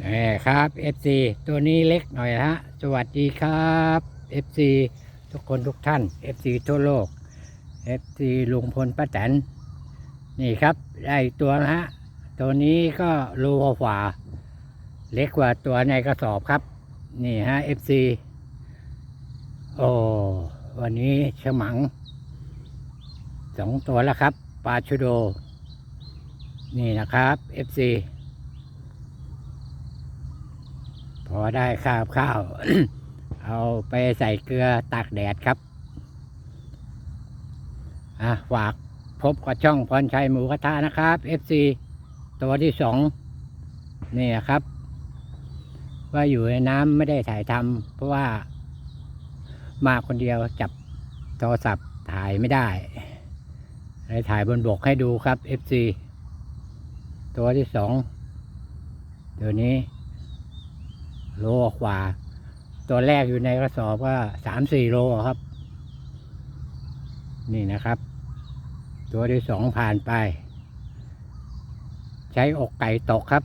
นี่ครับ FC ตัวนี้เล็กหน่อยฮะ สวัสดีครับ FC ทุกคนทุกท่าน FC ทั่วโลก FC ลุงพลป้าแตนนี่ครับ ได้ตัวนะฮะ ตัวนี้ก็โลกว่า เล็กกว่าตัวในกระสอบครับ นี่ฮะ FC โอ้วันนี้ฉมังสองตัวแล้วครับ ปลาชูโด นี่นะครับ FC พอได้ข้าวข้าว เอาไปใส่เกลือตากแดดครับอะฝากพบกับช่องพรชัยหมูกระทะนะครับ FC ตัวที่สองนี่ครับ ว่าอยู่ในน้ำไม่ได้ถ่ายทำเพราะว่ามาคนเดียวจับโทรศัพท์ถ่ายไม่ได้เลยถ่ายบนบกให้ดูครับ FC ตัวที่สองตัวนี้ โลกว่า ตัวแรกอยู่ในกระสอบก็สามสี่โลครับ นี่นะครับ ตัวที่สองผ่านไป ใช้อกไก่ตกครับ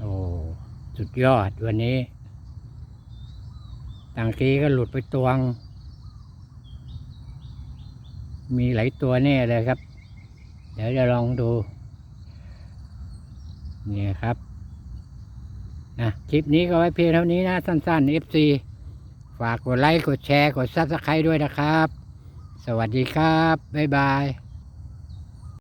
โอ้สุดยอดวันนี้ต่างทีก็หลุดไปตวง มีหลายตัวแน่เลยครับ เดี๋ยวจะลองดู นี่ครับ นะคลิปนี้ก็ไว้เพียงเท่านี้นะสั้นๆ FC ฝากกดไลค์ กดแชร์ กดซับสไครต์ด้วยนะครับ สวัสดีครับ บ๊ายบาย